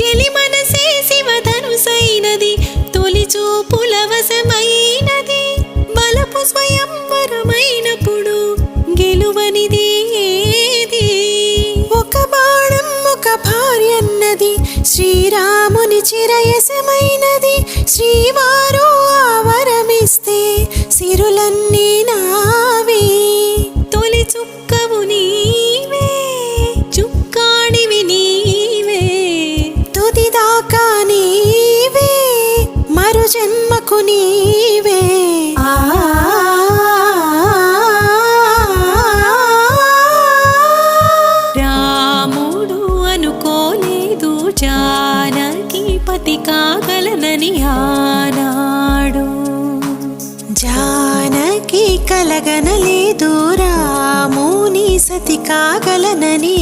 చెలి మనసే శివధనుసైనది తొలి చూపుల వశమైనది. బలపు స్వయంవరమైనప్పుడు గెలువనిది ఏది? ఒక బాణం ఒక భార్యన్నది శ్రీరాముని చిరయసమైనది. శ్రీవారు ఆవరమిస్తే సిరులన్నీ నా జన్మకు నీవే. రాముడు అనుకోలేదు జానకి పతి కాగలనని ఆనాడు. జానకి కలగనలేదు రాముని సతి కాగలనని